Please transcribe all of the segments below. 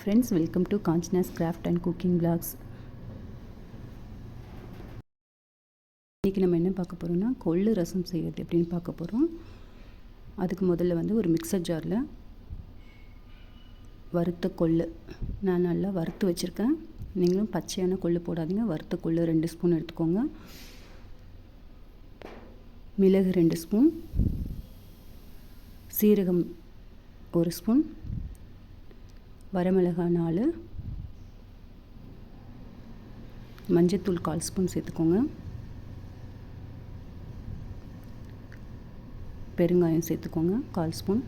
Friends welcome to Kanchana's craft and cooking blogs இன்றைக்கி நம்ம என்ன பார்க்க போகிறோம்னா கொள்ளு ரசம் செய்கிறது எப்படின்னு பார்க்க போகிறோம் அதுக்கு முதல்ல வந்து ஒரு மிக்சர் ஜாரில் வறுத்த கொள்ளு. நான் நல்லா வறுத்து வச்சுருக்கேன். நீங்களும் பச்சையான கொள்ளு போடாதீங்க. வறுத்த கொள்ளு ரெண்டு ஸ்பூன் எடுத்துக்கோங்க. மிளகு ரெண்டு ஸ்பூன் சீரகம் ஒரு ஸ்பூன் வரமிளகாய் நாலு மஞ்சத்தூள் கால் ஸ்பூன் சேர்த்துக்கோங்க. பெருங்காயம் சேர்த்துக்கோங்க கால் ஸ்பூன்.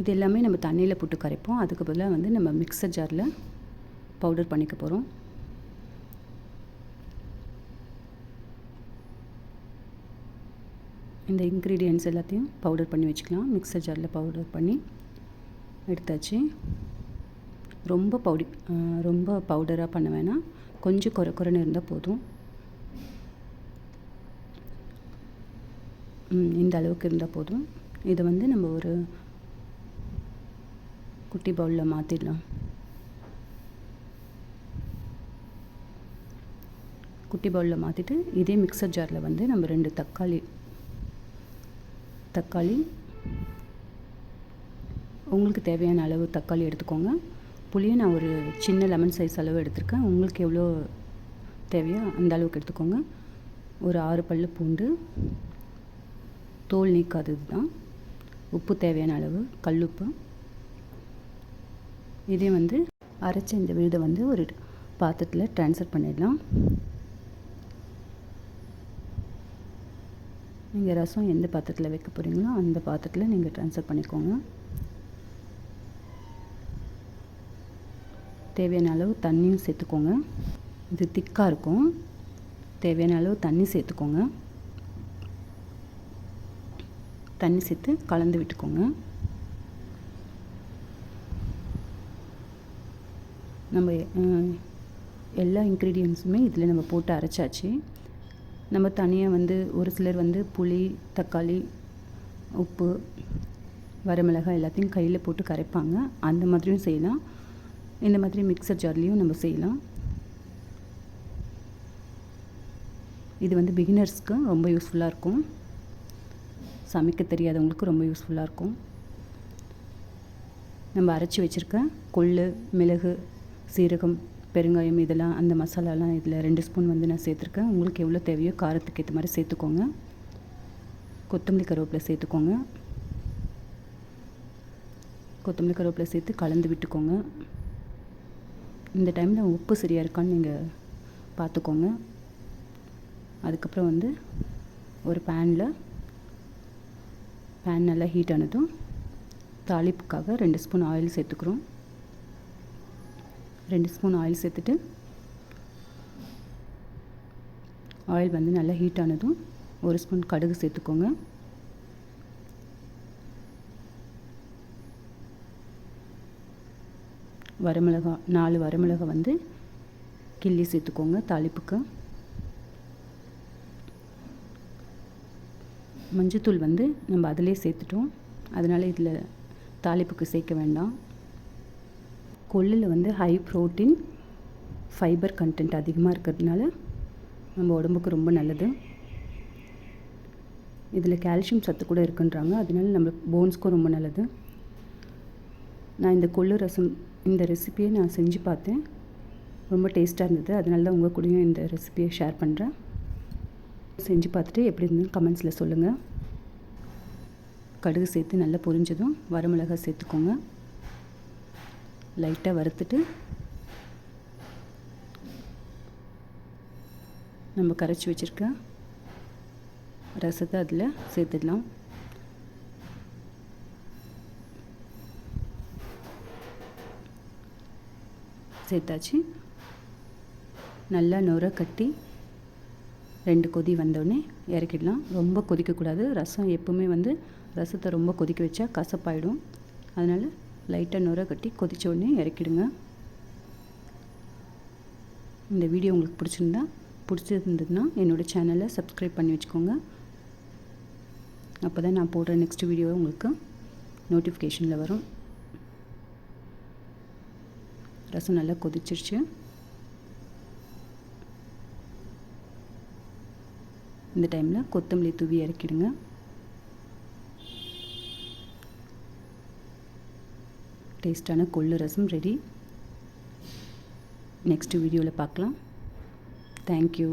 இது எல்லாமே நம்ம தண்ணியில் போட்டு கரைப்போம். அதுக்கு பதிலாக வந்து நம்ம மிக்சர் ஜாரில் பவுடர் பண்ணிக்க போகிறோம் இந்த இன்க்ரீடியன்ஸ் எல்லாத்தையும் பவுடர் பண்ணி வச்சுக்கலாம். மிக்சர் ஜாரில் பவுடர் பண்ணி எடுத்தாச்சு. ரொம்ப பவுடி ரொம்ப பவுடராக பண்ண வேணாம். கொஞ்சம் குறை குறைன்னு இருந்தால் போதும். இந்த அளவுக்கு இருந்தால் போதும். இதை வந்து நம்ம ஒரு குட்டி பவுலில் மாற்றிடலாம் குட்டி பவுலில் மாற்றிட்டு இதே மிக்சர் ஜாரில் வந்து நம்ம ரெண்டு தக்காளி தக்காளி. உங்களுக்கு தேவையான அளவு தக்காளி எடுத்துக்கோங்க. புளியை நான் ஒரு சின்ன லெமன் சைஸ் அளவு எடுத்திருக்கேன். உங்களுக்கு எவ்வளோ தேவையோ அந்த அளவுக்கு எடுத்துக்கோங்க. ஒரு ஆறு பல் பூண்டு. தோல் நீக்காதது தான். உப்பு தேவையான அளவு. கல்லுப்பு இதே வந்து அரைச்ச இந்த விழுதை வந்து ஒரு பாத்திரத்தில் ட்ரான்ஸ்ஃபர் பண்ணிடலாம். நீங்கள் ரசம் எந்த பாத்திரத்தில் வைக்க போகிறீங்களோ அந்த பாத்திரத்தில் நீங்கள் ட்ரான்ஸ்ஃபர் பண்ணிக்கோங்க. தேவையான அளவு தண்ணியும் சேர்த்துக்கோங்க. இது திக்காக இருக்கும். தேவையான அளவு தண்ணி சேர்த்துக்கோங்க. தண்ணி சேர்த்து கலந்து விட்டுக்கோங்க. நம்ம எல்லா இன்க்ரீடியன்ஸுமே இதில் நம்ம போட்டு அரைச்சாச்சு. நம்ம தனியாக வந்து ஒரு சிலர் வந்து புளி தக்காளி உப்பு வரமிளகாய் எல்லாத்தையும் கையில் போட்டு கரைப்பாங்க. அந்த மாதிரியும் செய்யலாம். இந்த மாதிரி மிக்சர் ஜார்லேயும் நம்ம செய்யலாம். இது வந்து பிகினர்ஸ்க்கு ரொம்ப யூஸ்ஃபுல்லாக இருக்கும். சமைக்க தெரியாதவங்களுக்கு ரொம்ப யூஸ்ஃபுல்லாக இருக்கும். நம்ம அரைச்சி வச்சுருக்க கொள்ளு மிளகு சீரகம் பெருங்காயம் இதெல்லாம் அந்த மசாலாலாம் இதில் ரெண்டு ஸ்பூன் வந்து நான் சேர்த்துருக்கேன். உங்களுக்கு எவ்வளோ தேவையோ காரத்துக்கு ஏற்ற மாதிரி சேர்த்துக்கோங்க. கொத்தமல்லி கருவேப்பிலை சேர்த்துக்கோங்க. கொத்தமல்லி கருவேப்பிலை சேர்த்து கலந்து விட்டுக்கோங்க. இந்த டைமில் உப்பு சரியாக இருக்கான்னு நீங்கள் பார்த்துக்கோங்க. அதுக்கப்புறம் வந்து ஒரு பேனில் பேன் நல்லா ஹீட் ஆனதும் தாளிப்புக்காக ரெண்டு ஸ்பூன் ஆயில் சேர்த்துக்கிறோம். ரெண்டு ஸ்பூன் ஆயில் சேர்த்துட்டு ஆயில் வந்து நல்லா ஹீட் ஆனதும் ஒரு ஸ்பூன் கடுகு சேர்த்துக்கோங்க. வரமிளகா நாலு வரமிளகா வந்து கிள்ளி சேர்த்துக்கோங்க தாளிப்புக்கு. மஞ்சத்தூள் வந்து நம்ம அதிலே சேர்த்துட்டோம். அதனால் இதில் தாளிப்புக்கு சேர்க்க வேண்டாம். கொள்ளில் வந்து ஹை ப்ரோட்டீன் ஃபைபர் கண்டென்ட் அதிகமாக இருக்கிறதுனால நம்ம உடம்புக்கு ரொம்ப நல்லது. இதில் கால்சியம் சத்து கூட இருக்குன்றாங்க. அதனால நம்ம போன்ஸ்க்கும் ரொம்ப நல்லது. நான் இந்த கொள்ளு ரசம் இந்த ரெசிப்பியை நான் செஞ்சு பார்த்தேன். ரொம்ப டேஸ்ட்டாக இருந்தது. அதனால தான் உங்கள் கூடயும் இந்த ரெசிப்பியை ஷேர் பண்ணுறேன் செஞ்சு பார்த்துட்டு எப்படி இருந்ததுன்னு கமெண்ட்ஸில் சொல்லுங்கள் கடுகு சேர்த்து நல்லா பொரிஞ்சதும் வரமிளகாய் சேர்த்துக்கோங்க. லைட்டாக வறுத்துட்டு நம்ம கரைச்சி வச்சுருக்க ரசத்தை அதில் சேர்த்துடலாம். சேர்த்தாச்சு. நல்லா நுர கட்டி ரெண்டு கொதி வந்தோடனே இறக்கிடலாம். ரொம்ப கொதிக்கக்கூடாது. ரசம் எப்பவுமே வந்து ரசத்தை ரொம்ப கொதிக்க வச்சா கசப்பாயிடும். அதனால் லைட்டாக நுர கட்டி கொதித்த உடனே இறக்கிடுங்க. இந்த வீடியோ உங்களுக்கு பிடிச்சிருந்தா பிடிச்சிருந்ததுன்னா என்னோடய சேனலை சப்ஸ்கிரைப் பண்ணி வச்சுக்கோங்க. அப்போ தான் நான் போடுற நெக்ஸ்ட் வீடியோ உங்களுக்கு நோட்டிஃபிகேஷனில் வரும். ரசம் நல்லா கொதிச்சிருச்சு. இந்த டைமில் கொத்தமல்லி தூவி இறக்கிடுங்க. டேஸ்டான கொள்ளு ரசம் ரெடி நெக்ஸ்ட் வீடியோவில் பார்க்கலாம். தேங்க்யூ